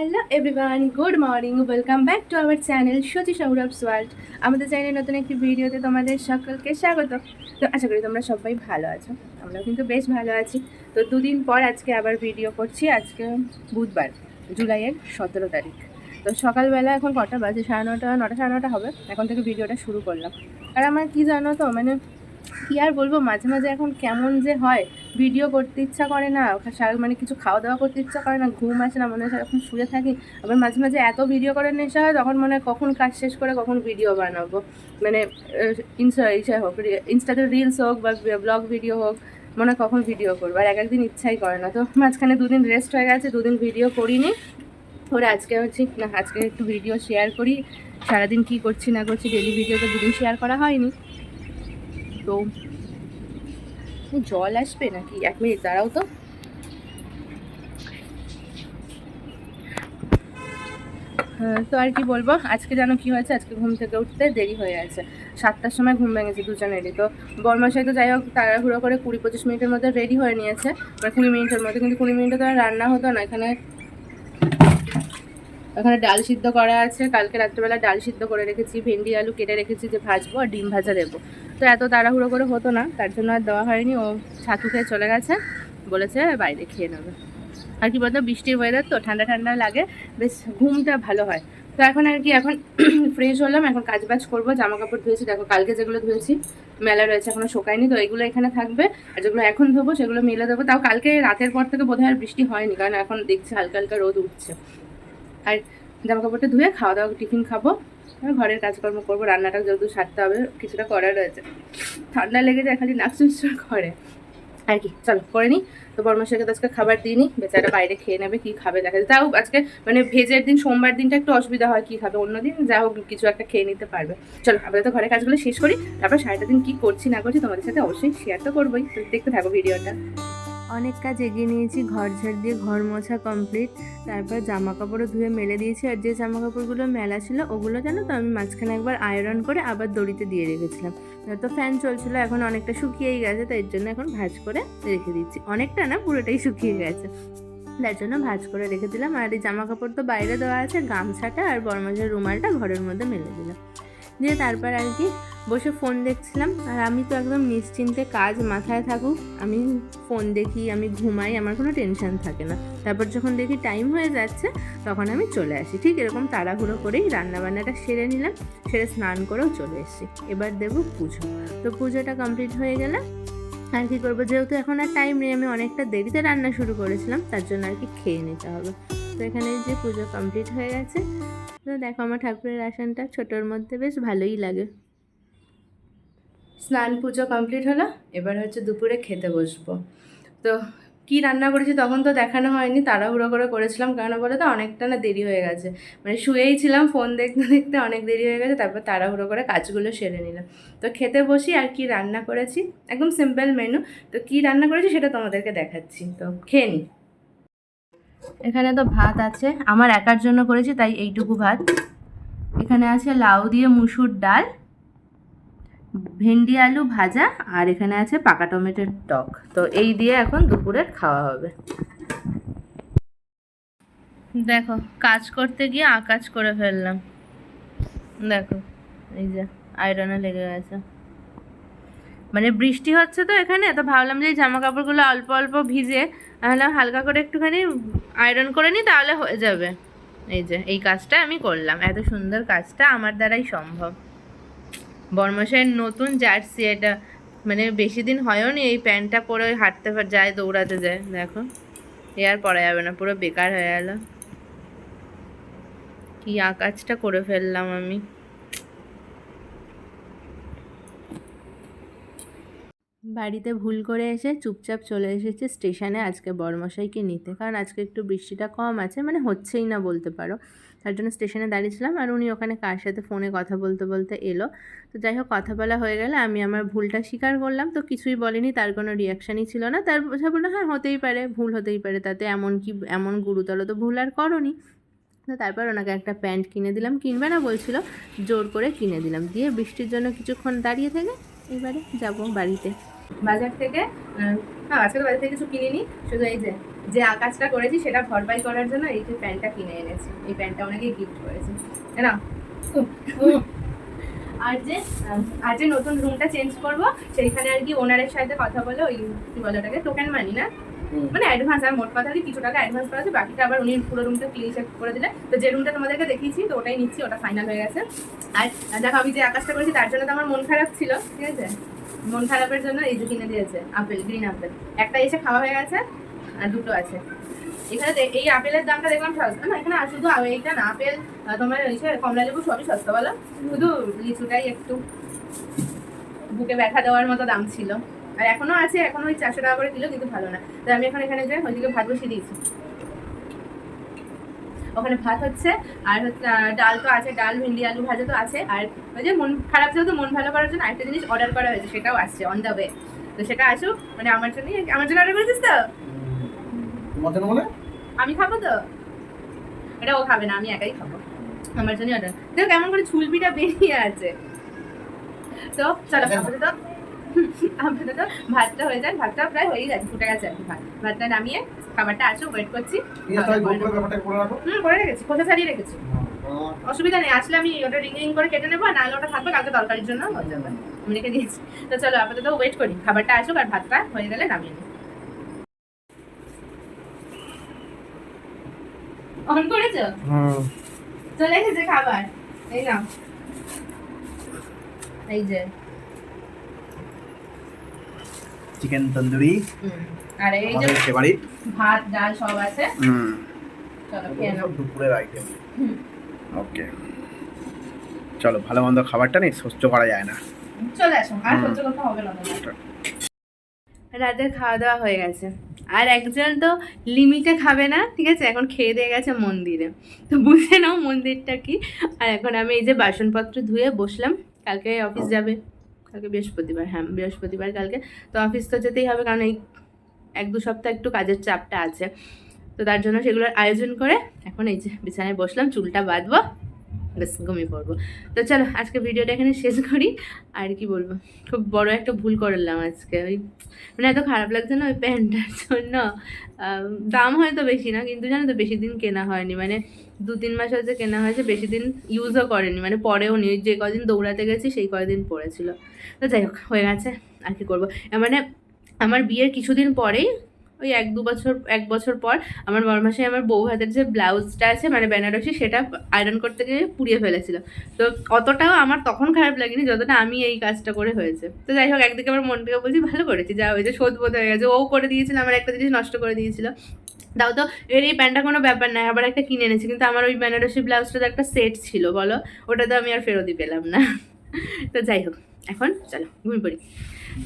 Hello everyone good morning welcome back to our channel Sati Sourav's world আমাদের চ্যানেলে নতুন একটি ভিডিওতে তোমাদের সকলকে স্বাগত। তো আশা করি তোমরা সবাই ভালো আছো। আমরাও কিন্তু বেশ ভালো আছি। তো দুদিন পর আজকে আবার ভিডিও করছি। আজকে বুধবার, জুলাইয়ের সতেরো তারিখ। তো সকালবেলা এখন কটা বাজে? সাড়ে নটা নটা, সাড়ে নটা হবে। এখন থেকে ভিডিওটা শুরু করলাম। আর আমার কি জানো তো? মানে কি আর বলব, মাঝে মাঝে এখন কেমন যে হয় ভিডিও করতে ইচ্ছা করে না মানে কিছু খাওয়া দাওয়া করতে ইচ্ছা করে না, ঘুম আসে না, মনে হয় সারাক্ষণ শুয়ে থাকি, আবার মাঝে মাঝে এত ভিডিও করার নেশা হয়, তখন মনে হয় কখন কাজ শেষ করে কখন ভিডিও বানাবো। মানে ইনস্টা ইসে হোক ইনস্টাতে রিলস হোক বা ব্লগ ভিডিও হোক, মনে হয় কখন ভিডিও করব, আর এক একদিন ইচ্ছাই করে না। তো মাঝখানে দুদিন রেস্ট হয়ে গেছে, দুদিন ভিডিও করিনি। ওরে আজকে হচ্ছে, না, আজকে একটু ভিডিও শেয়ার করি, সারাদিন কি করছি না করছি ডেলি ভিডিও তো দুদিন শেয়ার করা হয়নি। তো জল আসবে নাকি? এক মিনিট দাঁড়াও তো। হ্যাঁ, তো আর কি বলব? আজকে জানো কি হয়েছে? আজকে ঘুম থেকে উঠতে দেরি হয়ে গেছে সাতটার সময় ঘুম ভেঙেছে দুজনেরই। তো বর্মাশাই তো যাই হোক তাড়াহুড়ো করে কুড়ি পঁচিশ মিনিটের মধ্যে রেডি হয়ে নিয়েছে। মানে কুড়ি মিনিটের মধ্যে কিন্তু কুড়ি মিনিটে তো রান্না হতো না। এখানে এখানে ডাল সিদ্ধ করা আছে। কালকে রাত্রেবেলা ডাল সিদ্ধ করে রেখেছি, ভেন্ডি, আলু কেটে রেখেছি যে ভাজবো আর ডিম ভাজা দেবো। তো এত তাড়াহুড়ো করে হতো না, তার জন্য আর দেওয়া হয়নি। ও ছাতু খেয়ে চলে গেছে, বলেছে বাইরে খেয়ে নেবে। আর কি বলতো, বৃষ্টির ওয়েদার তো, ঠান্ডা ঠান্ডা লাগে, বেশ ঘুমটা ভালো হয়। তো এখন আর কি, এখন ফ্রেশ হলাম, এখন কাজ বাজ করব জামা কাপড় ধুয়েছি। দেখো, কালকে যেগুলো ধুয়েছি, মেলা রয়েছে, এখনও শোকায়নি, তো এগুলো এখানে থাকবে। আর যেগুলো এখন ধোবো, সেগুলো মেলে দেবো। তাও কালকে রাতের পর থেকে বোধহয় আর বৃষ্টি হয়নি, কারণ এখন দেখছি হালকা হালকা রোদ উঠছে। আর জামা কাপড়টা ধুয়ে খাওয়া দাওয়া, টিফিন খাব। ঘরের কাজকর্ম করব রান্নাটা যেহেতু সারতে হবে, কিছুটা করার রয়েছে। ঠান্ডা লেগে যায়, খালি নাক চুরচুর করে। আর কি, চলো, করে নিই তো বর্মাশাকে তো আজকে খাবার দিইনি বেচারা বাইরে খেয়ে নেবে, কি খাবে দেখা যায় তাও আজকে মানে ভেজের দিন, সোমবার দিনটা একটু অসুবিধা হয়, কি খাবে অন্য দিন, যা হোক কিছু একটা খেয়ে নিতে পারবে। চলো আমরা তো ঘরের কাজগুলো শেষ করি, তারপর সারাটা দিন কি করছি না করছি তোমাদের সাথে অবশ্যই শেয়ার তো করবোই। দেখতে থাকো ভিডিওটা। অনেক কাজ এগিয়ে নিয়েছি, ঘর ঝাড় দিয়ে ঘর মোছা কমপ্লিট তারপর জামা কাপড়ও ধুয়ে মেলে দিয়েছি আর যে জামা কাপড়গুলো মেলা ছিল, ওগুলো জানো তো আমি মাঝখানে একবার আয়রন করে আবার দড়িতে দিয়ে রেখেছিলাম। তো ফ্যান চলছিল, এখন অনেকটা শুকিয়েই গেছে, তাই জন্য এখন ভাজ করে রেখে দিচ্ছি। অনেকটা না, পুরোটাই শুকিয়ে গেছে। তার জন্য ভাজ করে রেখে দিলাম আর এই জামা কাপড় তো বাইরে দেওয়া আছে, গামছাটা আর বরমাজের রুমালটা ঘরের মধ্যে মেলে দিলাম। দিয়ে তারপর আর কি বসে ফোন দেখছিলাম, আর আমি তো একদম নিশ্চিন্তে কাজ মাথায় থাকুক, আমি ফোন দেখি, আমি ঘুমাই, আমার কোনো টেনশন থাকে না। তারপর যখন দেখি টাইম হয়ে যাচ্ছে, তখন আমি চলে আসি। ঠিক এরকম তাড়াহুড়ো করেই রান্নাবান্নাটা সেরে নিলাম, সেরে স্নান করেও চলে এসেছি। এবার দেবো পুজো। তো পুজোটা কমপ্লিট হয়ে গেলে আর কী করব? যেহেতু এখন আর টাইম নেই, আমি অনেকটা দেরিতে রান্না শুরু করেছিলাম, তার জন্য আর কি খেয়ে নিতে হবে। তো এখানে যে পুজো কমপ্লিট হয়ে গেছে। তো দেখো আমার ঠাকুরের আসনটা ছোটোর মধ্যে বেশ ভালোই লাগে। স্নান পুজো কমপ্লিট হলো, এবার হচ্ছে দুপুরে খেতে বসবো। তো কি রান্না করেছি তখন তো দেখানো হয়নি, তাড়াহুড়ো করে করেছিলাম কেন বলে তো অনেকটা না দেরি হয়ে গেছে। মানে শুয়েই ছিলাম ফোন দেখতে দেখতে অনেক দেরি হয়ে গেছে, তারপর তাড়াহুড়ো করে কাজগুলো সেরে নিলাম। তো খেতে বসি আর কি রান্না করেছি, একদম সিম্পল মেনু তো কি রান্না করেছি সেটা তোমাদেরকে দেখাচ্ছি। তো খেয়ে নিই এখানে তো ভাত আছে, আমার একার জন্য করেছি, তাই এইটুকু ভাত। এখানে আছে লাউ দিয়ে মুসুর ডাল ভেন্ডি, আলু ভাজা আর এখানে আছে পাকা টমেটোর টক। তো এই দিয়ে এখন দুপুরের খাওয়া হবে। দেখো, কাজ করতে গিয়ে আকাজ করে ফেললাম। দেখো, এই যে আয়রনে লেগে গেছে। মানে বৃষ্টি হচ্ছে তো এখানে, তো ভাবলাম যে জামা কাপড়গুলো অল্প অল্প ভিজে, তাহলে হালকা করে একটুখানি আয়রন করে নিই, তাহলে হয়ে যাবে। এই যে, এই কাজটা আমি করলাম। এত সুন্দর কাজটা আমার দ্বারাই সম্ভব। বর্মশাইয়ের নতুন জার্সি, এটা মানে বেশি দিন হয়ও নি এই প্যান্টটা পরে হাঁটতে যায়, দৌড়াতে যায়, দেখো। এ আর পরা যাবে না, পুরো বেকার হয়ে গেল। কি আকাজটা করে ফেললাম আমি। বাড়িতে ভুল করে এসে চুপচাপ চলে এসেছে স্টেশনে আজকে বড়মশাইকে নিতে, কারণ আজকে একটু বৃষ্টিটা কম আছে মানে হচ্ছেই না বলতে পারো। তার জন্য স্টেশনে দাঁড়িয়েছিলাম আর উনি ওখানে কার সাথে ফোনে কথা বলতে বলতে এলো। তো যাই হোক, কথা বলা হয়ে গেলে আমি আমার ভুলটা স্বীকার করলাম। তো কিছুই বলেনি, তার কোনো রিয়াকশানই ছিল না। তার সে বলল হ্যাঁ হতেই পারে, ভুল হতেই পারে। তাতে এমন কি, এমন গুরুতর তো ভুল আর করনি। তো তারপর ওনাকে একটা প্যান্ট কিনে দিলাম। কিনবে না বলছিল, জোর করে কিনে দিলাম। দিয়ে বৃষ্টির জন্য কিছুক্ষণ দাঁড়িয়ে থেকে এবারে যাব বাড়িতে। বাজার থেকে হ্যাঁ আজকে তো বাজার থেকে কিছু কিনিনি শুধু এই যে যে আকাশটা করেছি সেটা ভরপাই করার জন্য এই যে প্যান্টটা কিনে এনেছি। এই প্যান্টটা অনেকে গিফট করেছে। না? আর যে আর যে নতুন রুমটা চেঞ্জ করব সেইখানে আর কি ওনারের সাথে কথা বলে ওই কি বলে ওটাকে টোকেন মানি না? মানে অ্যাডভান্স আর মোট কথা কিছু টাকা অ্যাডভান্স করা আছে বাকিটা আবার উনি পুরো রুমটা ক্লিন চেক করে দিলে তো যে রুমটা তোমাদেরকে দেখিয়েছি তো ওটাই নিচ্ছি ওটা ফাইনাল হয়ে গেছে। আর দেখো আমি যে আকাশটা করেছি তার জন্য তো আমার মন খারাপ ছিল ঠিক আছে? মন খারাপের জন্য এই যে কিনে দিয়েছে, আপেল গ্রিন আপেল একটা এসে খাওয়া হয়ে গেছে, আর দুটো আছে। এখানে এই আপেলের দামটা দেখলাম সস্তা না, এখানে আর শুধু এইটা না, আপেল তোমার যে কমলা লেবু সবই সস্তা বলো। শুধু লিচুটাই একটু। বুকে ব্যথা দেওয়ার মতো দাম ছিল। আর এখনও আছে, এখনও ওই চারশো টাকা করে কিলো, কিন্তু ভালো না। তো আমি এখন এখানে যাই ওইদিকে ভাত বসিয়ে দিয়েছি। ওখানে ভাত হচ্ছে আর হচ্ছে ডাল তো আছে ডাল ভেন্ডি আলু ভাজা তো আছে আর ওই যে মন খারাপ যেহেতু মন ভালো করার জন্য আরেকটা জিনিস অর্ডার করা হয়েছে সেটাও আসছে অন দ্য ওয়ে তো সেটা আসুক মানে আমার জন্যই আমার জন্য অর্ডার করেছিস তো? তোমার জন্য বলে? আমি খাব তো? এটা ও খাবে না আমি একাই খাব। আমার জন্য অর্ডার দেখো কেমন করে ছুলপিটা বেরিয়ে আছে। তো চলো আপাতত আপাতত ভাতটা হয়ে যায় ভাতটা প্রায় হয়ে গেছে ফুটে গেছে আর কি ভাত। ভাতটা নামিয়ে খাবারটা আসো ওয়েট করছি। করে হুম রেখেছি খোসা ছাড়িয়ে রেখেছি? অসুবিধা নেই আসলে আমি ওটা রিং রিং করে কেটে নেব আর নাহলে ওটা থাকবে কালকে তরকারির জন্য। হয়ে যাবে। আমি রেখে দিয়েছি। তো চলো আপাতত ওয়েট করি খাবারটা আসুক আর ভাতটা হয়ে গেলে নামিয়ে নিই। অন করেছ? হুম। চলে এসেছে খাবার এই নাও। এই যে চিকেন তন্দুরি আর এই যে ফেভারিট ভাত ডাল সব আছে। হুম। চলো খেয়ে নাও। দুপুরের আইটেম ওকে। চলো ভালো মন্দ খাবারটা নেই সহ্য করা যায় না। চলে আসো আর সহ্য করতে হবে না। রাতের খাওয়া দাওয়া হয়ে গেছে। আর একজন তো লিমিটে খাবে না ঠিক আছে? এখন খেয়ে দিয়ে গেছে মন্দিরে। তো বুঝে নাও মন্দিরটা কি। আর এখন আমি এই যে বাসনপত্র ধুয়ে বসলাম কালকে অফিস যাবে। কালকে বৃহস্পতিবার হ্যাঁ বৃহস্পতিবার কালকে। তো অফিস তো যেতেই হবে, কারণ এই এক দু সপ্তাহ একটু কাজের চাপটা আছে। তো তার জন্য সেগুলোর আয়োজন করে এখন এই যে বিছানায় বসলাম, চুলটা বাঁধবো। বেশ ঘুমিয়ে পড়ব। তো চলো আজকে ভিডিওটা এখানে শেষ করি। আর কি বলব, খুব বড় একটা ভুল করলাম আজকে। ওই মানে এত খারাপ লাগছে না ওই প্যান্টটার জন্য। দাম হয়তো বেশি না, কিন্তু জানো তো, বেশি দিন কেনা হয়নি। মানে দু তিন মাস হয়েছে কেনা হয়েছে, বেশি দিন ইউজও করেনি। মানে পরেও নি যে কদিন দৌড়াতে গেছি, সেই কদিন পরেছিল তো যাই হোক, হয়ে গেছে, আর কি করব। মানে আমার বিয়ের কিছুদিন পরেই ওই এক দু বছর, এক বছর পর আমার বরমাসে আমার বউ হাতের যে ব্লাউজটা আছে মানে বেনারসি, সেটা আয়রন করতে গিয়ে পুড়িয়ে ফেলেছিল। তো অতটাও আমার তখন খারাপ লাগেনি, যতটা আমি এই কাজটা করে হয়েছে। তো যাই হোক, একদিকে আমার মন থেকে বলছি, ভালো করেছি, যা হয়েছে শোধ বোধ হয়ে গেছে। ও করে দিয়েছিল, আমার একটা জিনিস নষ্ট করে দিয়েছিল। তাও তো এর এই প্যান্টটা কোনো ব্যাপার নয় আবার একটা কিনে এনেছি, কিন্তু আমার ওই বেনারসি ব্লাউজটা তো একটা সেট ছিল, বলো? ওটা তো আমি আর ফেরতই পেলাম না। তো যাই হোক, এখন চলো, ঘুমিয়ে পড়ি।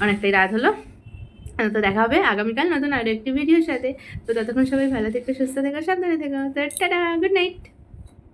অনেকটাই রাত হলো। তো দেখা হবে আগামীকাল নতুন আরও একটি ভিডিওর সাথে। তো ততক্ষণ সবাই ভালো থেকো, সুস্থ থেকো, সাবধানে থেকো। তো টাটা গুড নাইট